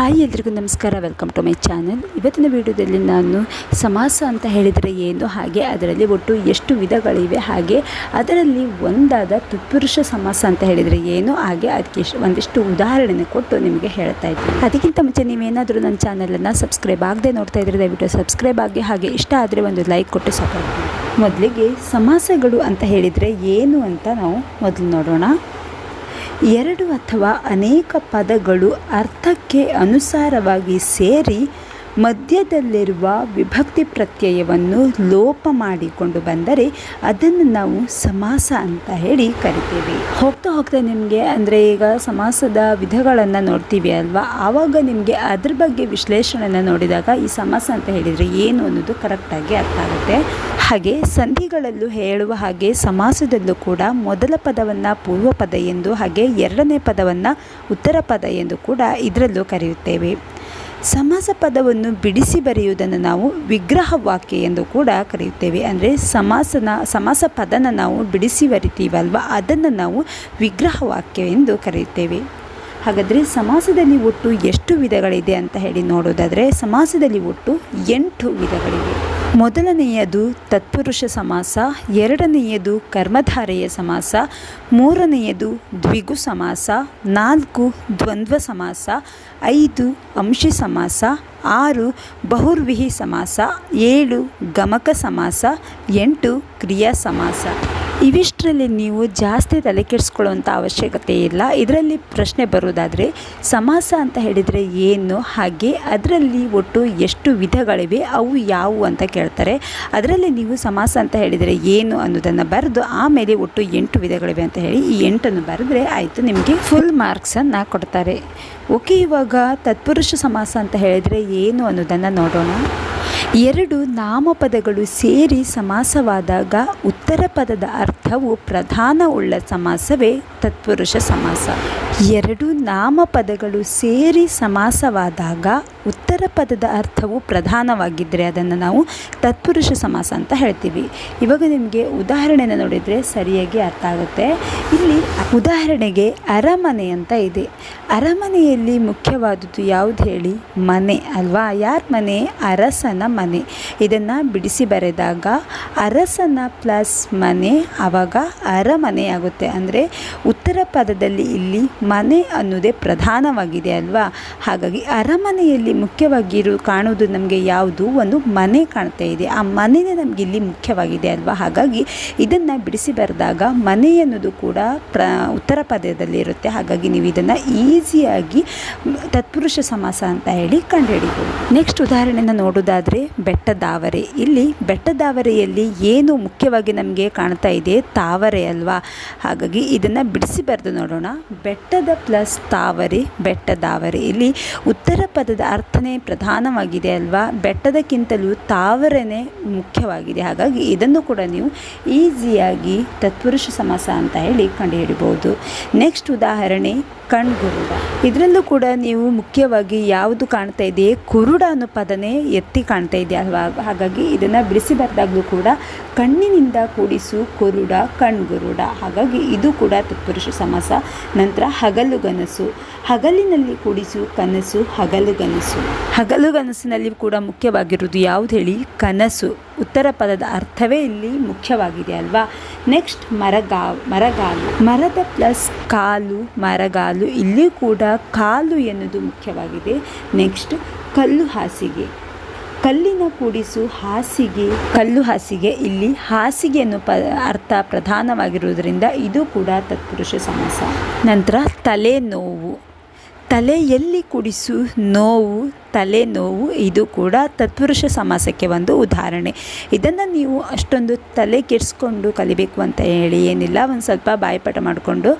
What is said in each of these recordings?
Hi ಎಲ್ರಿಗೂ ನಮಸ್ಕಾರ welcome to my channel ಇವತ್ತಿನ ವಿಡಿಯೋದಲ್ಲಿ ನಾನು ಸಮಾಸ ಅಂತ ಹೇಳಿದರೆ ಏನು, ಹಾಗೆ ಅದರಲ್ಲಿ ಒಟ್ಟು ಎಷ್ಟು ವಿಧಗಳಿವೆ, ಹಾಗೆ ಅದರಲ್ಲಿ ಒಂದಾದ ತತ್ಪುರುಷ ಸಮಾಸ ಅಂತ ಹೇಳಿದರೆ ಏನು, ಹಾಗೆ ಅದಕ್ಕೆ ಒಂದಿಷ್ಟು ಉದಾಹರಣೆ ಕೊಟ್ಟು ನಿಮಗೆ ಹೇಳ್ತಾ ಇದ್ದೀನಿ. ಅದಕ್ಕಿಂತ ಮುಂಚೆ ನೀವೇನಾದರೂ ನನ್ನ ಚಾನಲನ್ನು ಸಬ್ಸ್ಕ್ರೈಬ್ ಆಗದೆ ನೋಡ್ತಾ ಇದ್ದರೆ ದಯವಿಟ್ಟು ಸಬ್ಸ್ಕ್ರೈಬ್ ಆಗಿ, ಹಾಗೆ ಇಷ್ಟ ಆದರೆ ಒಂದು ಲೈಕ್ ಕೊಟ್ಟು ಸಪೋರ್ಟ್ ಮೊದಲಿಗೆ ಸಮಾಸಗಳು ಅಂತ ಹೇಳಿದರೆ ಏನು ಅಂತ ನಾವು ಮೊದಲು ನೋಡೋಣ. ಎರಡು ಅಥವಾ ಅನೇಕ ಪದಗಳು ಅರ್ಥಕ್ಕೆ ಅನುಸಾರವಾಗಿ ಸೇರಿ ಮಧ್ಯದಲ್ಲಿರುವ ವಿಭಕ್ತಿ ಪ್ರತ್ಯಯವನ್ನು ಲೋಪ ಮಾಡಿಕೊಂಡು ಬಂದರೆ ಅದನ್ನು ನಾವು ಸಮಾಸ ಅಂತ ಹೇಳಿ ಕರಿತೇವೆ. ಹೋಗ್ತಾ ಹೋಗ್ತಾ ನಿಮಗೆ ಅಂದರೆ ಈಗ ಸಮಾಸದ ವಿಧಗಳನ್ನು ನೋಡ್ತೀವಿ ಅಲ್ವಾ? ಆವಾಗ ನಿಮಗೆ ಅದ್ರ ಬಗ್ಗೆ ವಿಶ್ಲೇಷಣೆಯನ್ನು ನೋಡಿದಾಗ ಈ ಸಮಾಸ ಅಂತ ಹೇಳಿದರೆ ಏನು ಅನ್ನೋದು ಕರೆಕ್ಟಾಗಿ ಅರ್ಥ ಆಗುತ್ತೆ. ಹಾಗೆ ಸಂಧಿಗಳಲ್ಲೂ ಹೇಳುವ ಹಾಗೆ ಸಮಾಸದಲ್ಲೂ ಕೂಡ ಮೊದಲ ಪದವನ್ನು ಪೂರ್ವ ಪದ ಎಂದು ಹಾಗೆ ಎರಡನೇ ಪದವನ್ನು ಉತ್ತರ ಪದ ಎಂದು ಕೂಡ ಇದರಲ್ಲೂ ಕರೆಯುತ್ತೇವೆ. ಸಮಾಸ ಪದವನ್ನು ಬಿಡಿಸಿ ಬರೆಯುವುದನ್ನು ನಾವು ವಿಗ್ರಹ ವಾಕ್ಯ ಎಂದು ಕೂಡ ಕರೆಯುತ್ತೇವೆ. ಅಂದರೆ ಸಮಾಸನ ಸಮಾಸ ಪದನ ನಾವು ಬಿಡಿಸಿ ಬರಿತೀವಲ್ವ? ಅದನ್ನು ನಾವು ವಿಗ್ರಹ ವಾಕ್ಯ ಎಂದು ಕರೆಯುತ್ತೇವೆ. ಹಾಗಾದರೆ ಸಮಾಸದಲ್ಲಿ ಒಟ್ಟು ಎಷ್ಟು ವಿಧಗಳಿದೆ ಅಂತ ಹೇಳಿ ನೋಡೋದಾದರೆ, ಸಮಾಸದಲ್ಲಿ ಒಟ್ಟು ಎಂಟು ವಿಧಗಳಿವೆ. ಮೊದಲನೆಯದು ತತ್ಪುರುಷ ಸಮಾಸ, ಎರಡನೆಯದು ಕರ್ಮಧಾರೆಯ ಸಮಾಸ, ಮೂರನೆಯದು ದ್ವಿಗು ಸಮಾಸ, ನಾಲ್ಕು ದ್ವಂದ್ವ ಸಮಾಸ, ಐದು ಅಂಶಿ ಸಮಾಸ, ಆರು ಬಹುರ್ವಿಹಿ ಸಮಾಸ, ಏಳು ಗಮಕ ಸಮಾಸ, ಎಂಟು ಕ್ರಿಯಾ ಸಮಾಸ. ಇವಿಷ್ಟರಲ್ಲಿ ನೀವು ಜಾಸ್ತಿ ತಲೆ ಕೆಡಿಸ್ಕೊಳ್ಳುವಂಥ ಅವಶ್ಯಕತೆ ಇಲ್ಲ. ಇದರಲ್ಲಿ ಪ್ರಶ್ನೆ ಬರೋದಾದರೆ ಸಮಾಸ ಅಂತ ಹೇಳಿದರೆ ಏನು, ಹಾಗೆ ಅದರಲ್ಲಿ ಒಟ್ಟು ಎಷ್ಟು ವಿಧಗಳಿವೆ, ಅವು ಯಾವುವು ಅಂತ ಕೇಳ್ತಾರೆ. ಅದರಲ್ಲಿ ನೀವು ಸಮಾಸ ಅಂತ ಹೇಳಿದರೆ ಏನು ಅನ್ನೋದನ್ನು ಬರೆದು, ಆಮೇಲೆ ಒಟ್ಟು ಎಂಟು ವಿಧಗಳಿವೆ ಅಂತ ಹೇಳಿ ಈ ಎಂಟನ್ನು ಬರೆದ್ರೆ ಆಯಿತು, ನಿಮಗೆ ಫುಲ್ ಮಾರ್ಕ್ಸನ್ನು ಕೊಡ್ತಾರೆ. ಓಕೆ, ಇವಾಗ ತತ್ಪುರುಷ ಸಮಾಸ ಅಂತ ಹೇಳಿದರೆ ಏನು ಅನ್ನೋದನ್ನು ನೋಡೋಣ. ಎರಡು ನಾಮಪದಗಳು ಸೇರಿ ಸಮಾಸವಾದಾಗ ಉತ್ತರ ಪದದ ಅರ್ಥವು ಪ್ರಧಾನ ಉಳ್ಳ ಸಮಾಸವೇ ತತ್ಪುರುಷ ಸಮಾಸ. ಎರಡು ನಾಮಪದಗಳು ಸೇರಿ ಸಮಾಸವಾದಾಗ ಉತ್ತರ ಪದದ ಅರ್ಥವು ಪ್ರಧಾನವಾಗಿದ್ದರೆ ಅದನ್ನು ನಾವು ತತ್ಪುರುಷ ಸಮಾಸ ಅಂತ ಹೇಳ್ತೀವಿ. ಇವಾಗ ನಿಮಗೆ ಉದಾಹರಣೆಯನ್ನು ನೋಡಿದರೆ ಸರಿಯಾಗಿ ಅರ್ಥ ಆಗುತ್ತೆ. ಇಲ್ಲಿ ಉದಾಹರಣೆಗೆ ಅರಮನೆ ಅಂತ ಇದೆ. ಅರಮನೆಯಲ್ಲಿ ಮುಖ್ಯವಾದದ್ದು ಯಾವುದು ಹೇಳಿ? ಮನೆ ಅಲ್ವಾ? ಯಾರ ಮನೆ? ಅರಸನ ಮನೆ. ಇದನ್ನು ಬಿಡಿಸಿ ಬರೆದಾಗ ಅರಸನ ಪ್ಲಸ್ ಮನೆ ಆವಾಗ ಅರಮನೆ ಆಗುತ್ತೆ ಅಂದರೆ ಉತ್ತರ ಪದದಲ್ಲಿ ಇಲ್ಲಿ ಮನೆ ಅನ್ನೋದೇ ಪ್ರಧಾನವಾಗಿದೆ ಅಲ್ವಾ? ಹಾಗಾಗಿ ಅರಮನೆಯಲ್ಲಿ ಮುಖ್ಯವಾಗಿರು ಕಾಣುವುದು ನಮಗೆ ಯಾವುದು? ಒಂದು ಮನೆ ಕಾಣ್ತಾ ಇದೆ. ಆ ಮನೆಯೇ ನಮಗೆ ಇಲ್ಲಿ ಮುಖ್ಯವಾಗಿದೆ ಅಲ್ವಾ? ಹಾಗಾಗಿ ಇದನ್ನು ಬಿಡಿಸಿ ಬರೆದಾಗ ಮನೆ ಅನ್ನೋದು ಕೂಡ ಪ್ರ ಉತ್ತರ ಪದದಲ್ಲಿ ಇರುತ್ತೆ. ಹಾಗಾಗಿ ನೀವು ಇದನ್ನು ಈಸಿಯಾಗಿ ತತ್ಪುರುಷ ಸಮಾಸ ಅಂತ ಹೇಳಿ ಕಂಡುಹಿಡಿಬೋದು. ನೆಕ್ಸ್ಟ್ ಉದಾಹರಣೆನ ನೋಡೋದಾದರೆ ಬೆಟ್ಟದಾವರೆ ಇಲ್ಲಿ ಬೆಟ್ಟದಾವರೆಯಲ್ಲಿ ಏನು ಮುಖ್ಯವಾಗಿ ನಮಗೆ ಕಾಣ್ತಾ ಇದೆ? ತಾವರೆ ಅಲ್ವಾ? ಹಾಗಾಗಿ ಇದನ್ನು ಬಿಡಿಸಿ ಬರೆದು ನೋಡೋಣ. ಬೆಟ್ಟದ ಪ್ಲಸ್ ತಾವರೆ ಬೆಟ್ಟದಾವರೆ ಇಲ್ಲಿ ಉತ್ತರ ಪದದ ಅರ್ಥನೇ ಪ್ರಧಾನವಾಗಿದೆ ಅಲ್ವಾ? ಬೆಟ್ಟದಕ್ಕಿಂತಲೂ ತಾವರೆನೇ ಮುಖ್ಯವಾಗಿದೆ. ಹಾಗಾಗಿ ಇದನ್ನು ಕೂಡ ನೀವು ಈಸಿಯಾಗಿ ತತ್ಪುರುಷ ಸಮಾಸ ಅಂತ ಹೇಳಿ ಕಂಡುಹಿಡಿಬೋದು. ನೆಕ್ಸ್ಟ್ ಉದಾಹರಣೆ ಕಣ್ಗುರುಡ. ಇದರಲ್ಲೂ ಕೂಡ ನೀವು ಮುಖ್ಯವಾಗಿ ಯಾವುದು ಕಾಣ್ತಾ ಇದೆಯೇ ಕುರುಡ ಅನ್ನೋ ಪದನೇ ಎತ್ತಿ ಕಾಣ್ತಾ ಇದೆ ಅಲ್ವಾ? ಹಾಗಾಗಿ ಇದನ್ನು ಬಿಡಿಸಿ ಬರೆದಾಗಲೂ ಕೂಡ ಕಣ್ಣಿನಿಂದ ಕೂಡಿಸು ಕುರುಡ, ಕಣ್ಗುರುಡ. ಹಾಗಾಗಿ ಇದು ಕೂಡ ತತ್ಪುರುಷ ಸಮಾಸ. ನಂತರ ಹಗಲುಗನಸು ಹಗಲಿನಲ್ಲಿ ಕೂಡಿಸು ಕನಸು ಹಗಲುಗನಸು ಹಗಲುಗನಸಿನಲ್ಲಿ ಕೂಡ ಮುಖ್ಯವಾಗಿರುವುದು ಯಾವುದು ಹೇಳಿ? ಕನಸು. ಉತ್ತರ ಪದದ ಅರ್ಥವೇ ಇಲ್ಲಿ ಮುಖ್ಯವಾಗಿದೆ ಅಲ್ವಾ? ನೆಕ್ಸ್ಟ್ ಮರಗಾವ್, ಮರಗಾಲು. ಮರದ ಪ್ಲಸ್ ಕಾಲು ಮರಗಾಲು. ಇಲ್ಲಿ ಕೂಡ ಕಾಲು ಎನ್ನುವುದು ಮುಖ್ಯವಾಗಿದೆ. ನೆಕ್ಸ್ಟ್ ಕಲ್ಲು ಹಾಸಿಗೆ. ಕಲ್ಲಿನ ಕೂಡಿಸು ಹಾಸಿಗೆ, ಕಲ್ಲು ಹಾಸಿಗೆ, ಇಲ್ಲಿ ಹಾಸಿಗೆಯನ್ನು ಪ, ಅರ್ಥ ಪ್ರಧಾನವಾಗಿರುವುದರಿಂದ ಇದು ಕೂಡ ತತ್ಪುರುಷ ಸಮಾಸ. ನಂತರ ತಲೆ ನೋವು. ತಲೆಯಲ್ಲಿ ಕುಡಿಸು ನೋವು ತಲೆನೋವು, ಇದು ಕೂಡ ತತ್ಪುರುಷ ಸಮಾಸಕ್ಕೆ ಒಂದು ಉದಾಹರಣೆ. ಇದನ್ನು ನೀವು ಅಷ್ಟೊಂದು ತಲೆ ಕೆಡಿಸ್ಕೊಂಡು ಕಲಿಬೇಕು ಅಂತ ಹೇಳಿ ಏನಿಲ್ಲ, ಒಂದು ಸ್ವಲ್ಪ ಬಾಯಿಪಾಠ ಮಾಡಿಕೊಂಡು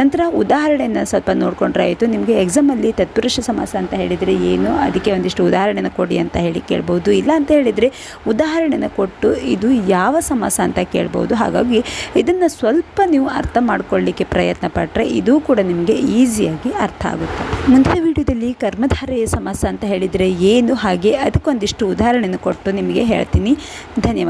ನಂತರ ಉದಾಹರಣೆಯನ್ನು ಸ್ವಲ್ಪ ನೋಡಿಕೊಂಡ್ರೆ ಆಯಿತು. ನಿಮಗೆ ಎಕ್ಸಾಮಲ್ಲಿ ತತ್ಪುರುಷ ಸಮಾಸ ಅಂತ ಹೇಳಿದರೆ ಏನು? ಅದಕ್ಕೆ ಒಂದಿಷ್ಟು ಉದಾಹರಣೆನ ಕೊಡಿ ಅಂತ ಹೇಳಿ ಕೇಳ್ಬೋದು. ಇಲ್ಲ ಅಂತ ಹೇಳಿದರೆ ಉದಾಹರಣೆನ ಕೊಟ್ಟು ಇದು ಯಾವ ಸಮಾಸ ಅಂತ ಕೇಳ್ಬೋದು. ಹಾಗಾಗಿ ಇದನ್ನು ಸ್ವಲ್ಪ ನೀವು ಅರ್ಥ ಮಾಡ್ಕೊಳ್ಳಿಕ್ಕೆ ಪ್ರಯತ್ನ ಪಟ್ಟರೆ ಇದು ಕೂಡ ನಿಮಗೆ ಈಸಿಯಾಗಿ ಅರ್ಥ ಆಗುತ್ತೆ. ಮುಂದಿನ ವಿಡಿಯೋದಲ್ಲಿ ಕರ್ಮಧಾರೆಯ ಸಮಾಸ ಅಂತ ಹೇಳಿದರೆ ಏನು ಹಾಗೆ ಅದಕ್ಕೊಂದಿಷ್ಟು ಉದಾಹರಣೆಯನ್ನು ಕೊಟ್ಟು ನಿಮಗೆ ಹೇಳ್ತೀನಿ. ಧನ್ಯವಾದ.